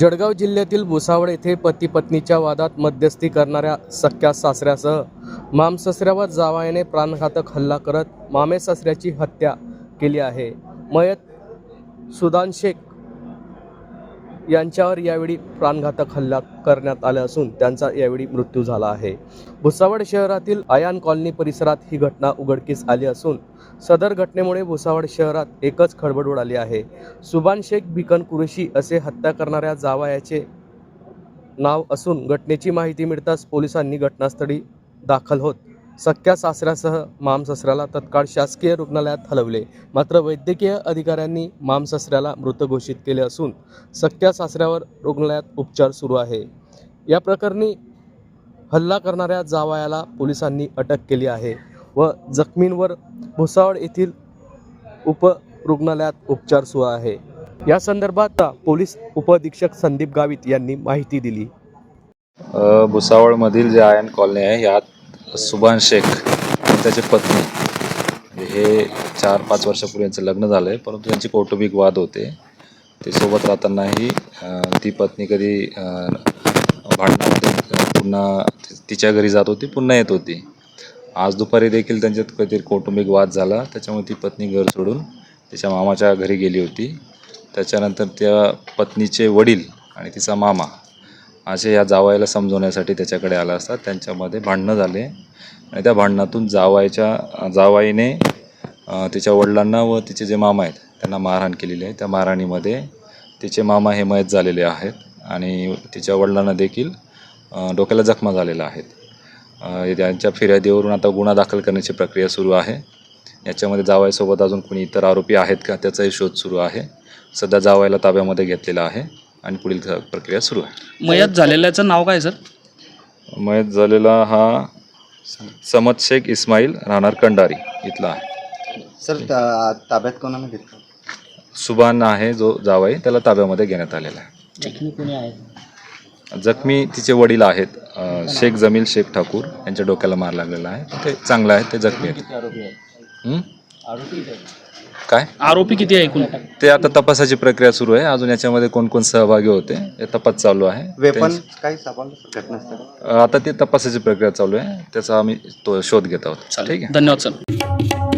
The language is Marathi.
जळगाव जिल्ह्यातील भुसावळ येथे पती पत्नीच्या वादात मध्यस्थी करणाऱ्या सख्या सासऱ्यासह मामससऱ्यावर जावायाने प्राणघातक हल्ला करत मामे सासऱ्याची हत्या केली आहे. मयत सुदान शेख यांच्यावर यावेळी प्राणघातक हल्ला करण्यात आला असून त्यांचा यावेळी मृत्यू झाला आहे. भुसावळ शहरातील आयान कॉलनी परिसरात ही घटना उघडकीस आली असून सदर घटनेमुळे भुसावळ शहरात एकच खळबळ उडाली आहे. सुबान शेख बिकन कुरेशी असे हत्या करणाऱ्या जावायाचे नाव असून घटनेची माहिती मिळताच पोलिसांनी घटनास्थळी दाखल होत सख्या सासऱ्यासह मामससऱ्याला तत्काळ शासकीय रुग्णालयात हलवले. मात्र वैद्यकीय अधिकाऱ्यांनी मामससऱ्याला मृत घोषित केले असून सख्या सासऱ्यावर रुग्णालयात उपचार सुरू आहे. या प्रकरणी हल्ला करणाऱ्या जावयाला पोलिसांनी अटक केली आहे व जखमींवर भुसावळ येथील उप रुग्णालयात उपचार सुरू आहे. या संदर्भात पोलीस उपअधीक्षक संदीप गावित यांनी माहिती दिली. भुसावळमधील जे आयन कॉलनी आहे यात सुभान शेख त्याची पत्नी. म्हणजे हे चार पाच वर्षापूर्वी यांचं लग्न झालं आहे परंतु त्यांचे कौटुंबिक वाद होते. ते सोबत राहतानाही ती पत्नी कधी भांडणामध्ये पुन्हा तिच्या घरी जात होती पुन्हा येत होती. आज दुपारी देखील त्यांच्यात काहीतरी कौटुंबिक वाद झाला. त्याच्यामुळे ती पत्नी घर सोडून तिच्या मामाच्या घरी गेली होती. त्याच्यानंतर त्या पत्नीचे वडील आणि तिचा मामा असे या जावायला समजवण्यासाठी त्याच्याकडे आला असता. त्यांच्यामध्ये भांडणं झाले. आणि त्या भांडणातून जावायच्या जावाईने तिच्या वडिलांना व तिचे जे मामा आहेत त्यांना मारहाण केलेली आहे. त्या मारहाणीमध्ये तिचे मामा हे मयत झालेले आहेत. आणि तिच्या वडिलांना देखील डोक्याला जखमा झालेल्या आहेत त्यांच्या फिर्यादीवरून आता गुन्हा दाखल करण्याची प्रक्रिया सुरू आहे. याच्यामध्ये जावाईसोबत अजून कोणी इतर आरोपी आहेत का त्याचाही शोध सुरू आहे. सध्या जावायला ताब्यामध्ये घेतलेला आहे. आणि पुढील प्रक्रिया सुरू आहे. मयत झालेल्याचं नाव काय सर? मयत झालेला हा समत शेख इस्माईल राहणार कंडारी इथला आहे. सर ता- ताब्यात कोणाला घेतलं? सुबान आहे जो जावाई त्याला ताब्यामध्ये घेण्यात आलेला आहे. जखमी कोणी आहे जखमी तिचे वडील आहेत अ, शेख जमील शेख ठाकूर यांच्या डोक्याला मार लागलेला आहे. ते चांगलं आहे ते जखमी आहेत. आरोपी आहे हं? काय? आरोपी किती आहे एकूण? ते आता तपासाची प्रक्रिया सुरू आहे. अजून याच्यामध्ये कोण कोण सहभागी होते हे तपास चालू आहे. वेपन काही सापडलं घटनास्थळी? अ, आता ते तपासाची प्रक्रिया चालू आहे. त्याचा आम्ही तो शोध घेत आहोत. ठीक आहे. धन्यवाद सर.